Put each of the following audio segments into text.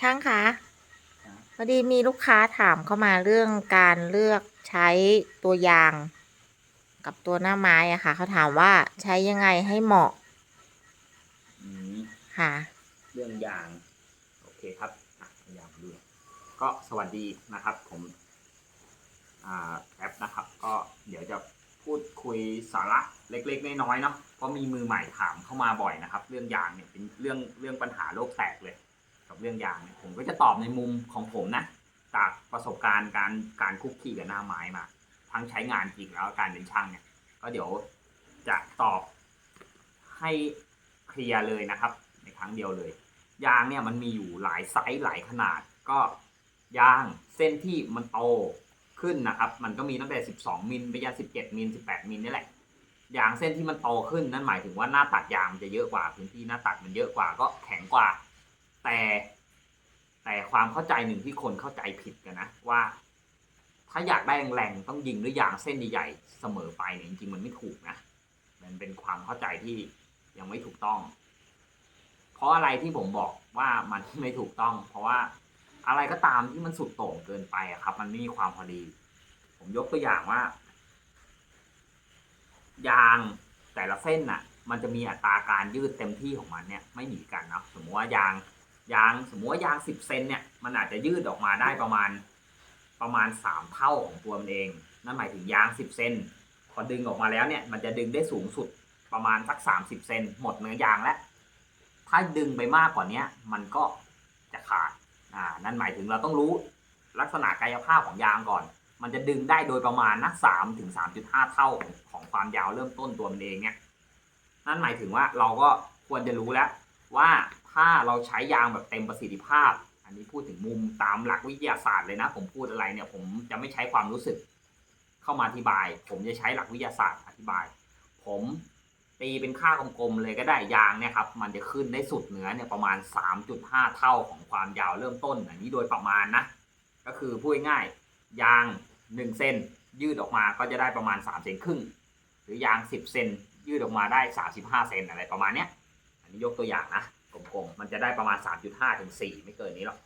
ช่างคะพอดีมีลูกค้าถามเข้ามาเรื่องการเลือกใช้ตัวยาง กับตัวหน้าไม้อะค่ะ เขาถามว่าใช้ยังไงให้เหมาะอืมค่ะ เรื่องยาง โอเคครับอะยางดูก็สวัสดีนะครับ ผมอ่าแอปนะครับ ก็เดี๋ยวจะพูดคุยสาระเล็ก ๆ น้อยๆเนาะเพราะมีมือใหม่ถามเข้ามาบ่อยนะครับ เรื่องยางเนี่ยเป็นเรื่องเรื่องปัญหาโลกแตกเลย กับเรื่องยางเนี่ยผมก็จะตอบในมุมของผมนะจากประสบการณ์การการคุกคีกับหน้าไม้มา ทั้งใช้งานจริงแล้วการเป็นช่างเนี่ย ก็เดี๋ยวจะตอบให้เคลียร์เลยนะครับ ในครั้งเดียวเลย ยางเนี่ยมันมีอยู่หลายไซส์หลายขนาดก็ยางเส้นที่มันโตขึ้นนะครับ มันก็มีตั้งแต่ 12 มิลไปยัน17 มิล 18 มิลนี่แหละ ยางเส้นที่มันโตขึ้นนั่นหมายถึงว่าหน้าตัดยางมันจะเยอะกว่าพื้นที่หน้าตัดมันเยอะกว่าก็แข็งกว่า แต่แต่ความเข้าใจหนึ่งที่คนเข้าใจผิดกันนะว่า ถ้าอยากได้แรงๆต้องยิงด้วยยางเส้นใหญ่ๆเสมอไปเนี่ยจริงๆมันไม่ถูกนะมันเป็นความเข้าใจที่ยังไม่ถูกต้อง เพราะอะไรที่ผมบอกว่ามันไม่ถูกต้อง เพราะว่าอะไรก็ตามที่มันสุดโต่งเกินไปอะครับ มันไม่มีความพอดี ผมยกตัวอย่างว่า ยางแต่ละเส้นน่ะ มันจะมีอัตราการยืดเต็มที่ของมันเนี่ย ไม่เหมือนกันนะสมมติว่ายาง ยางสมมติว่ายางสิบเซนเนี่ยมันอาจจะยืดออกมาได้ประมาณประมาณสามเท่าของตัวมันเอง นั่นหมายถึงยางสิบเซนพอดึงออกมาแล้วเนี่ยมันจะดึงได้สูงสุดประมาณสักสามสิบเซนหมดเนื้อยางแล้ว ถ้าดึงไปมากกว่านี้มันก็จะขาดอ่านั่นหมายถึงเราต้องรู้ลักษณะกายภาพของยางก่อน มันจะดึงได้โดยประมาณนะสามถึงสามจุดห้าเท่าของของความยาวเริ่มต้นตัวมันเองเนี่ยนั่นหมายถึงว่าเราก็ควรจะรู้แล้วว่า ถ้าเราใช้ยางแบบเต็มประสิทธิภาพ อันนี้พูดถึงมุมตามหลักวิทยาศาสตร์เลยนะ ผมพูดอะไรเนี่ย ผมจะไม่ใช้ความรู้สึกเข้ามาอธิบาย ผมจะใช้หลักวิทยาศาสตร์อธิบาย ผมตีเป็นค่ากลมๆเลยก็ได้ยางเนี่ยครับ มันจะขึ้นได้สุดเหนือเนี่ยประมาณ 3.5 เท่าของความยาวเริ่มต้น อันนี้โดยประมาณนะ ก็คือพูดง่ายยาง 1 เซนยืดออกมาก็จะได้ประมาณ 3 เซนครึ่ง หรือยาง 10 เซนยืดออกมาได้ 35 เซนอะไรประมาณเนี้ย อันนี้ยกตัวอย่างนะ กลมๆมันจะได้ประมาณ 3.5 ถึง 4 ไม่เกินนี้หรอก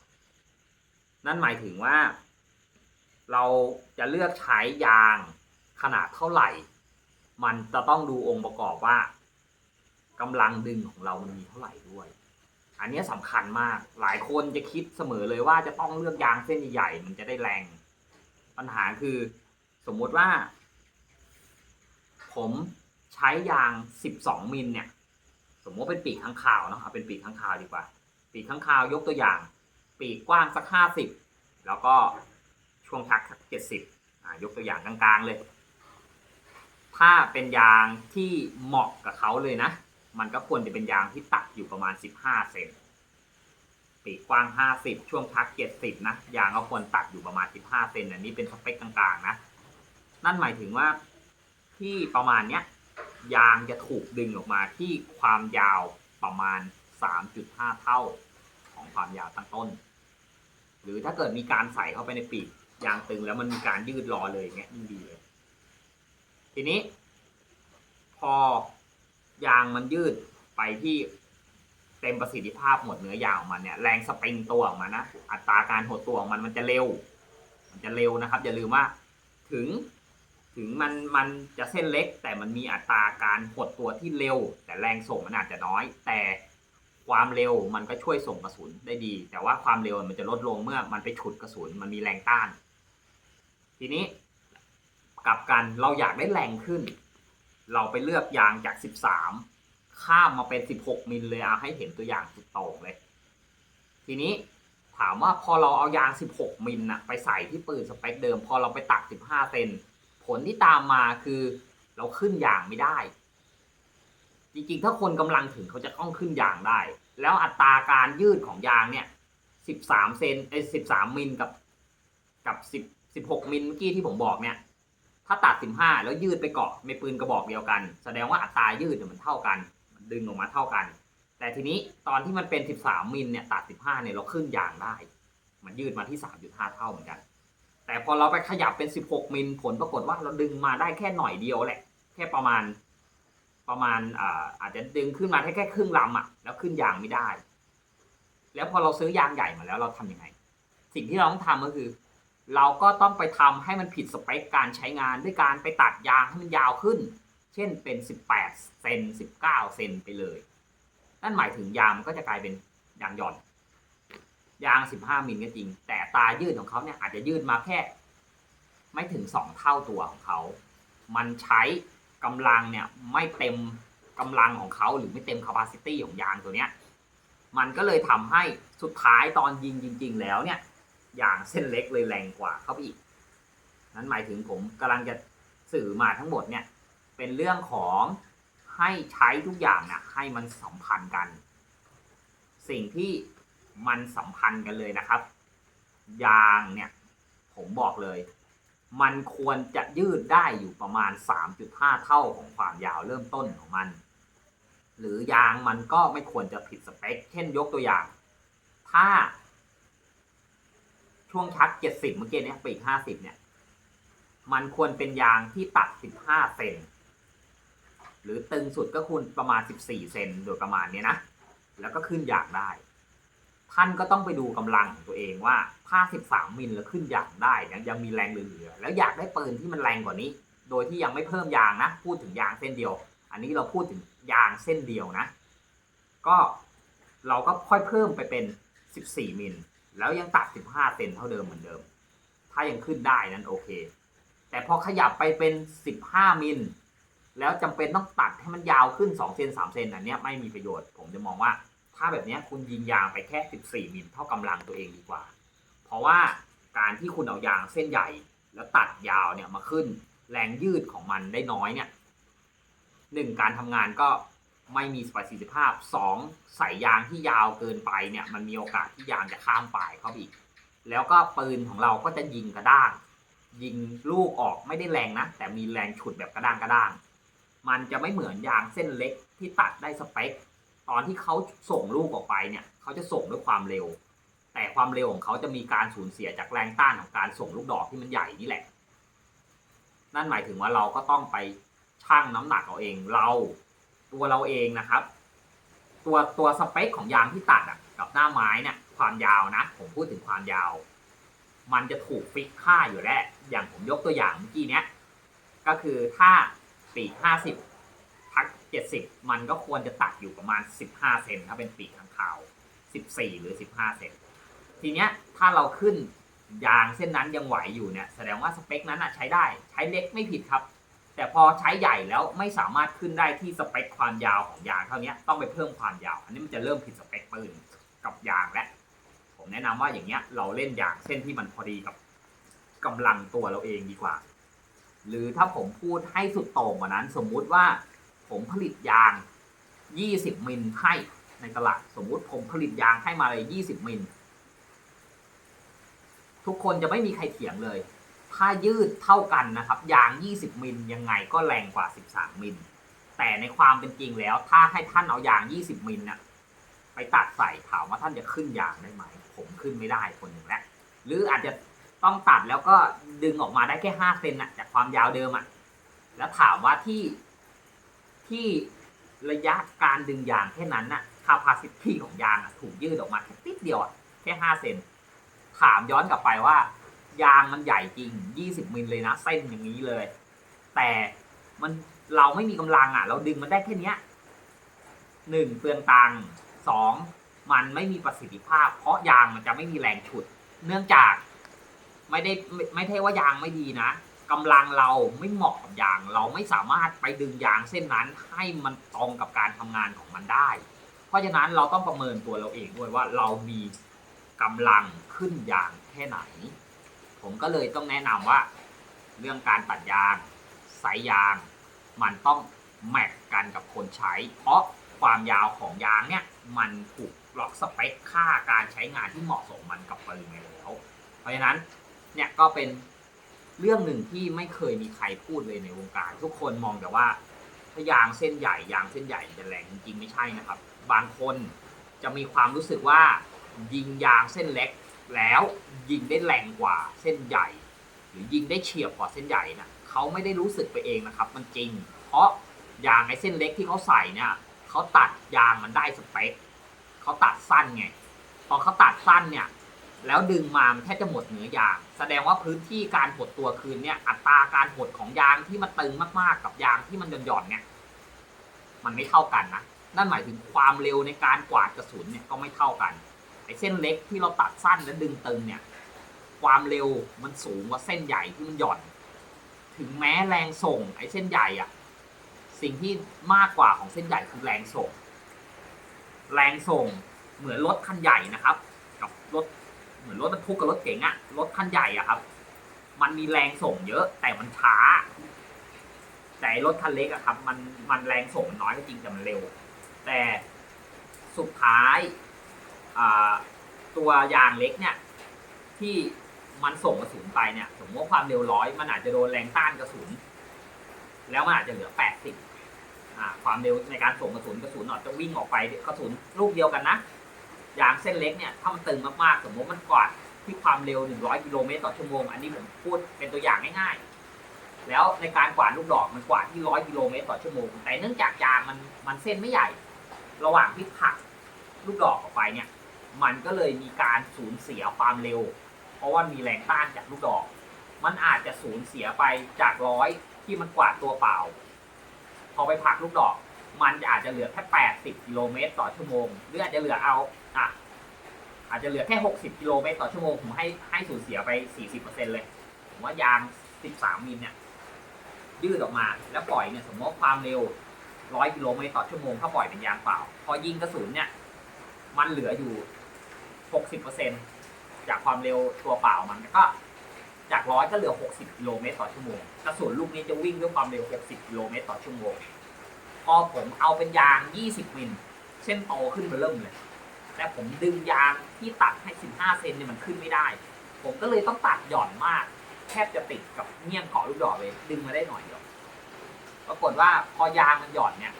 นั่นหมายถึงว่า เราจะเลือกใช้ยางขนาดเท่าไหร่ มันจะต้องดูองค์ประกอบว่ากำลังดึงของเรามันมีเท่าไหร่ด้วย อันนี้สำคัญมาก หลายคนจะคิดเสมอเลยว่าจะต้องเลือกยางเส้นใหญ่ๆมันจะได้แรง ปัญหาคือสมมติว่า ผมใช้ยาง 12 มิลเนี่ย สมมติเป็นปีกข้างคาวเนาะเอาเป็นปีกข้างคาวดีกว่า ปีกข้างคาวยกตัวอย่าง ปีกกว้างสัก50แล้วก็ช่วงชักสัก70อ่ายกตัวอย่างกลางๆเลย ถ้าเป็นยางที่เหมาะกับเขาเลยนะ มันก็ควรจะเป็นยางที่ตัดอยู่ประมาณ15เซนปีกกว้าง 50 ช่วงชัก 70 นะ ยางก็ควรตัดอยู่ประมาณ 15 เซนอันนี้เป็นสเปคกลางๆ นะ นั่นหมายถึงว่าที่ประมาณเนี้ย ยางจะถูกดึงออกมาที่ความยาวประมาณ 3.5 เท่าของความยาวตั้งต้น หรือถ้าเกิดมีการใส่เข้าไปในปีกยางตึงแล้วมันมีการยืดรอเลยอย่างเงี้ยยิ่งดีเลย ทีนี้ พอยางมันยืดไปที่เต็มประสิทธิภาพหมดเนื้อยางของมันเนี่ยแรงสปริงตัวของมันนะอัตราการหดตัวของมันมันจะเร็ว มันจะเร็วนะครับ อย่าลืมว่าถึง ถึงมันมันจะเส้นเล็ก แต่มันมีอัตราการหดตัวที่เร็ว แต่แรงส่งมันอาจจะน้อย แต่ความเร็วมันก็ช่วยส่งกระสุนได้ดี แต่ว่าความเร็วมันจะลดลงเมื่อมันไปฉุดกระสุนมันมีแรงต้าน ทีนี้กลับกันเราอยากได้แรงขึ้น เราไปเลือกยางจาก 13 ข้ามมาเป็น 16 มิลเลยเอาให้เห็นตัวอย่างสุดโต่งเลย ทีนี้ถามว่าพอเราเอายาง 16 มิลนะไปใส่ที่ปืนสเปคเดิม พอเราไปตัด15 เซน ผลที่ตามมาคือเราขึ้นยางไม่ได้ จริงๆ ถ้าคนกำลังถึงเขาจะต้องขึ้นยางได้ แล้วอัตราการยืดของยางเนี่ย13เซนไอ้13มิลกับกับ10 16มิลเมื่อกี้ที่ผมบอกเนี่ย ถ้าตัด15แล้วยืดไปเกาะในปืนกระบอกเดียวกัน แสดงว่าอัตรายืดเนี่ยมันเท่ากัน มันดึงออกมาเท่ากัน แต่ทีนี้ตอนที่มันเป็น13มิลเนี่ยตัด15เนี่ยเราขึ้นยางได้ มันยืดมาที่3.5เท่าเหมือนกัน แต่พอเราไปขยับเป็น 16 มิลผลปรากฏว่าเราดึงมาได้แค่หน่อยเดียวแหละ แค่ประมาณประมาณอ่าอาจจะดึงขึ้นมาแค่แค่ครึ่งลำอะแล้วขึ้นยางไม่ได้ แล้วพอเราซื้อยางใหญ่มาแล้วเราทำยังไง สิ่งที่เราต้องทำก็คือ เราก็ต้องไปทำให้มันผิดสเปคการใช้งานด้วยการไปตัดยางให้มันยาวขึ้น เช่นเป็น 18เซน19เซนไปเลย นั่นหมายถึงยางมันก็จะกลายเป็นยางหย่อนยาง 15มิลก็จริง แต่ ตายืดของเขาเนี่ยอาจจะยืดมาแค่ ไม่ถึง2เท่าตัวของเขา มันใช้กำลังเนี่ยไม่เต็มกำลังของเขาหรือไม่เต็ม capacity ของยางตัวเนี้ย มันก็เลยทำให้สุดท้ายตอนยิงจริง ๆ แล้วเนี่ยยางเส้นเล็กเลยแรงกว่าเขาไปอีก นั้นหมายถึงผมกำลังจะสื่อมาทั้งหมดเนี่ยเป็นเรื่องของให้ใช้ทุกอย่างนะให้มันสัมพันธ์กัน สิ่งที่มันสัมพันธ์กันเลยนะครับ ยางเนี่ย ผมบอกเลย มันควรจะยืดได้อยู่ประมาณ 3.5 เท่าของความยาวเริ่มต้นของมัน หรือยางมันก็ไม่ควรจะผิดสเปค เช่นยกตัวอย่าง ถ้า ช่วงชัก 70 เมื่อกี้เนี่ยปีก 50 เนี่ย มันควรเป็นยางที่ตัด 15 เซนหรือตึงสุดก็ควรประมาณ 14 เซนโดยประมาณเนี้ยนะ แล้วก็ขึ้นยางได้ ท่านก็ต้องไปดูกำลังของตัวเองว่าถ้า 13 มิลแล้วขึ้นยางได้นะยังมีแรงเหลือ แล้วอยากได้ปืนที่มันแรงกว่านี้ โดยที่ยังไม่เพิ่มยางนะ พูดถึงยางเส้นเดียว อันนี้เราพูดถึงยางเส้นเดียวนะ ก็เราก็ค่อยเพิ่มไปเป็น 14 มิล แล้วยังตัด 15 เซนเท่าเดิมเหมือนเดิม ถ้ายังขึ้นได้นั้นโอเค แต่พอขยับไปเป็น 15 มิล แล้วจำเป็นต้องตัดให้มันยาวขึ้น 2 เซน 3 เซนอันนี้ไม่มีประโยชน์ ผมจะมองว่า ถ้าแบบนี้คุณยิงยางไปแค่ 14มิลเท่ากำลังตัวเองดีกว่า เพราะว่าการที่คุณเอายางเส้นใหญ่ แล้วตัดยาวเนี่ยมาขึ้นแรงยืดของมันได้น้อยเนี่ยหนึ่งการทำงานก็ไม่มีประสิทธิภาพสองใส่ยางที่ยาวเกินไปเนี่ยมันมีโอกาสที่ยางจะข้ามปลายเข้าไปอีก แล้วก็ปืนของเราก็จะยิงกระด้าง ยิงลูกออกไม่ได้แรงนะ แต่มีแรงฉุดแบบกระด้างกระด้าง มันจะไม่เหมือนยางเส้นเล็กที่ตัดได้สเปค ตอนที่เขาส่งลูกออกไปเนี่ยเขาจะส่งด้วยความเร็ว แต่ความเร็วของเขาจะมีการสูญเสียจากแรงต้านของการส่งลูกดอกที่มันใหญ่นี่แหละ นั่นหมายถึงว่าเราก็ต้องไปชั่งน้ำหนักเอาเองเราตัวเราเองนะครับ ตัวตัวสเปคของยางที่ตัดอะกับหน้าไม้เนี่ยความยาวนะ ผมพูดถึงความยาว มันจะถูกฟิกค่าอยู่แล้วอย่างผมยกตัวอย่างเมื่อกี้เนี้ยก็คือถ้าปีกห้าสิบ เจ็ดสิบมันก็ควรจะตัดอยู่ประมาณสิบห้าเซนถ้าเป็นปีกข้างขาวสิบสี่หรือสิบห้าเซนทีเนี้ยถ้าเราขึ้นยางเส้นนั้นยังไหวอยู่เนี่ยแสดงว่าสเปคนั้นอะใช้ได้ใช้เล็กไม่ผิดครับ แต่พอใช้ใหญ่แล้วไม่สามารถขึ้นได้ที่สเปคความยาวของยางเท่านี้ต้องไปเพิ่มความยาว อันนี้มันจะเริ่มผิดสเปคปืนกับยางแล้วผมแนะนำว่าอย่างเงี้ยเราเล่นยางเส้นที่มันพอดีกับกำลังตัวเราเองดีกว่า หรือถ้าผมพูดให้สุดโต่งกว่านั้น สมมุติว่า ผมผลิตยาง 20 มิลให้ในตลาด สมมุติผมผลิตยางให้มาเลย 20 มิล ทุกคนจะไม่มีใครเถียงเลย ถ้ายืดเท่ากันนะครับ ยาง 20 มิลยังไงก็แรงกว่า 13 มิล แต่ในความเป็นจริงแล้ว ถ้าให้ท่านเอายาง 20 มิลน่ะไปตัดใส่ถามว่าท่านจะขึ้นยางได้ไหม ผมขึ้นไม่ได้คนหนึ่งแล้วหรืออาจจะต้องตัดแล้วก็ดึงออกมาได้แค่ 5 เซนน่ะจากความยาวเดิมอะแล้วถามว่าที่ ที่ระยะการดึงยางแค่นั้นน่ะ capacity ของยางอะถูกยืดออกมาแค่ติดเดียวอะแค่5เซนถามย้อนกลับไปว่า ยางมันใหญ่จริง 20 มิลเลยนะ เส้นอย่างนี้เลย แต่มันเราไม่มีกำลังอะ เราดึงมันได้แค่นี้หนึ่งเปลืองตังสองมันไม่มีประสิทธิภาพ เพราะยางมันจะไม่มีแรงฉุด เนื่องจากไม่ได้ไม่ไม่ใช่ว่ายางไม่ดีนะ กำลังเราไม่เหมาะกับยาง เราไม่สามารถไปดึงยางเส้นนั้นให้มันตรงกับการทำงานของมันได้ เพราะฉะนั้นเราต้องประเมินตัวเราเองด้วยว่าเรามีกำลังขึ้นยางแค่ไหน ผมก็เลยต้องแนะนำว่า เรื่องการตัดยางสายยาง มันต้องแมทกันกับคนใช้ เพราะความยาวของยางเนี่ยมันถูกล็อกสเปคค่าการใช้งานที่เหมาะสมมันกับปืนไปแล้ว เพราะฉะนั้นเนี่ยก็เป็น เรื่องหนึ่งที่ไม่เคยมีใครพูดเลยในวงการ ทุกคนมองแต่ว่าถ้ายางเส้นใหญ่ยางเส้นใหญ่จะแรงจริงไม่ใช่นะครับ บางคนจะมีความรู้สึกว่า ยิงยางเส้นเล็กแล้วยิงได้แรงกว่าเส้นใหญ่ หรือยิงได้เฉียบกว่าเส้นใหญ่นะเขาไม่ได้รู้สึกไปเองนะครับ มันจริง เพราะยางไอ้เส้นเล็กที่เขาใส่เนี่ยเขาตัดยางมันได้สเปคเขาตัดสั้นไงพอเขาตัดสั้นเนี่ย แล้วดึงมามแทบจะหมดเนื้อยาง แสดงว่าพื้นที่การหดตัวคืนเนี่ยอัตราการหดของยางที่มันตึงมากๆกับยางที่มันหย่อนๆเนี่ย มันไม่เท่ากันนะนั่นหมายถึงความเร็วในการกวาดกระสุนเนี่ยก็ไม่เท่ากันไอ้เส้นเล็กที่เราตัดสั้นแล้วดึงตึงเนี่ย ความเร็วมันสูงกว่าเส้นใหญ่ที่มันหย่อน ถึงแม้แรงส่ง ไอ้เส้นใหญ่อะสิ่งที่มากกว่าของเส้นใหญ่คือแรงส่ง แรงส่งเหมือนรถคันใหญ่นะครับ กับรถ เหมือนรถบรรทุกกับรถเก๋งอะรถคันใหญ่อะครับ มันมีแรงส่งเยอะแต่มันช้า แต่รถคันเล็กอะครับ มันมันแรงส่งมันน้อยก็จริงแต่มันเร็ว แต่สุดท้ายตัวยางเล็กเนี่ย ที่มันส่งกระสุนไปเนี่ย สมมติว่าความเร็วร้อยมันอาจจะโดนแรงต้านกระสุน แล้วมันอาจจะเหลือแปดสิบความเร็วในการส่งกระสุนกระสุนอาจจะวิ่งออกไปกระสุนลูกเดียวกันนะ ยางเส้นเล็กเนี่ยถ้ามันตึงมากๆ สมมติมันกวาดที่ความเร็ว 100 กิโลเมตรต่อชั่วโมง อันนี้ผมพูดเป็นตัวอย่างง่ายๆ แล้วในการกวาดลูกดอกมันกวาดที่ 100 กิโลเมตรต่อชั่วโมง แต่เนื่องจากยางมันมันเส้นไม่ใหญ่ ระหว่างที่ผลักลูกดอกออกไปเนี่ย มันก็เลยมีการสูญเสียความเร็ว เพราะว่ามีแรงต้านจากลูกดอก มันอาจจะสูญเสียไปจากร้อยที่มันกวาดตัวเปล่า พอไปผลักลูกดอก มันอาจจะเหลือแค่80กิโลเมตรต่อชั่วโมง หรืออาจจะเหลือเอาอะอาจจะเหลือแค่60กิโลเมตรต่อชั่วโมงผมให้ให้สูญเสียไป40%เลยผมว่ายาง13มิลเนี่ยยืดออกมาแล้วปล่อยเนี่ยสมมติความเร็ว100กิโลเมตรต่อชั่วโมงถ้าปล่อยเป็นยางเปล่า พอยิงกระสุนเนี่ย มันเหลืออยู่60%จากความเร็วตัวเปล่ามันก็ จากร้อยก็เหลือ60กิโลเมตรต่อชั่วโมงกระสุนลูกนี้จะวิ่งด้วยความเร็ว60กิโลเมตรต่อชั่วโมง พอผมเอาเป็นยาง 20 มิล เส้นโตขึ้นมาเริ่มเลย แต่ผมดึงยางที่ตัดให้ 15 เซนเนี่ยมันขึ้นไม่ได้ ผมก็เลยต้องตัดหย่อนมาก แทบจะติดกับเงี้ยงเกาะลูกดอกเลย ดึงมาได้หน่อยเดียวปรากฏว่าพอยางมันหย่อนเนี่ย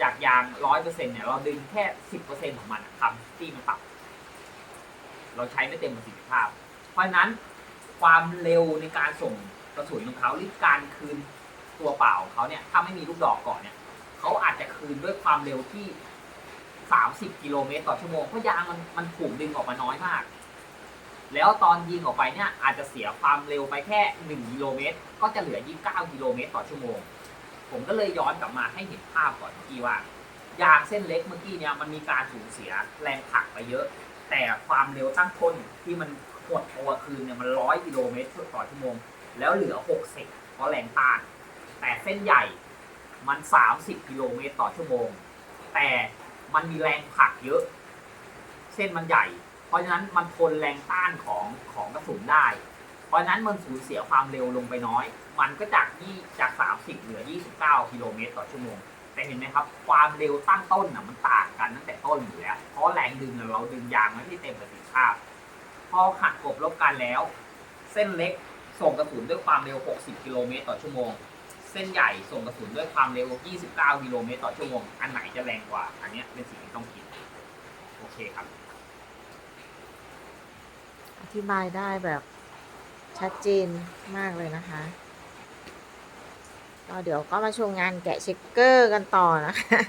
จากยางร้อยเปอร์เซ็นเนี่ย เราดึงแค่สิบเปอร์เซ็นของมันอะทำที่มันต่ำเราใช้ไม่เต็มประสิทธิภาพ เพราะฉะนั้นความเร็วในการส่งกระสุนของเขาหรือการคืน ตัวเปล่าของเขาเนี่ย ถ้าไม่มีลูกดอกก่อนเนี่ยเขาอาจจะคืนด้วยความเร็วที่ 30 กิโลเมตรต่อชั่วโมงเพราะยางมันมันถูกดึงออกมาน้อยมาก แล้วตอนยิงออกไปเนี่ยอาจจะเสียความเร็วไปแค่ 1 กิโลเมตร ก็จะเหลือ 29 กิโลเมตรต่อชั่วโมง ผมก็เลยย้อนกลับมาให้เห็นภาพก่อนเมื่อกี้ว่ายางเส้นเล็กเมื่อกี้เนี่ยมันมีการสูญเสียแรงผลักไปเยอะ แต่ความเร็วตั้งต้นที่มันหดตัวคืนเนี่ยมันร้อยกิโลเมตรต่อชั่วโมง แล้วเหลือ 60เพราะแรงต้าน แต่เส้นใหญ่มัน 30 กิโลเมตรต่อชั่วโมง แต่มันมีแรงผลักเยอะ เส้นมันใหญ่ เพราะฉะนั้นมันทนแรงต้านของของกระสุนได้ เพราะฉะนั้นมันสูญเสียความเร็วลงไปน้อย มันก็จากยี่จาก 30 เหลือ 29 กิโลเมตรต่อชั่วโมง แต่เห็นไหมครับ ความเร็วตั้งต้นน่ะมันต่างกันตั้งแต่ต้นอยู่แล้ว เพราะแรงดึงเราดึงยางไม่ได้เต็มประสิทธิภาพ พอหักกบลบกันแล้ว เส้นเล็กส่งกระสุนด้วยความเร็ว 60 กิโลเมตรต่อชั่วโมง ส้นใหญ่ส่งกระสุนด้วยความเร็ว 29 กิโลเมตรต่อชั่วโมง อันไหนจะแรงกว่า อันเนี้ยเป็นสิ่งที่ต้องคิด โอเคครับ อธิบายได้แบบชัดเจนมากเลยนะคะก็เดี๋ยวก็มาชมงานแกะเช็คเกอร์กันต่อนะคะ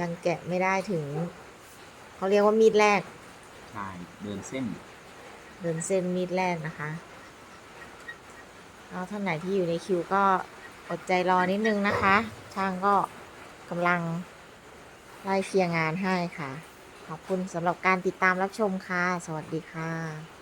ยังแกะไม่ได้ถึง เขาเรียกว่ามีดแรก ใช่ เดินเส้น เดินเส้นมีดแรกนะคะ แล้วท่านไหนที่อยู่ในคิวก็อดใจรอนิดนึงนะคะ ช่างก็กำลังไล่เคลียร์งานให้ค่ะ ขอบคุณสำหรับการติดตามรับชมค่ะ สวัสดีค่ะ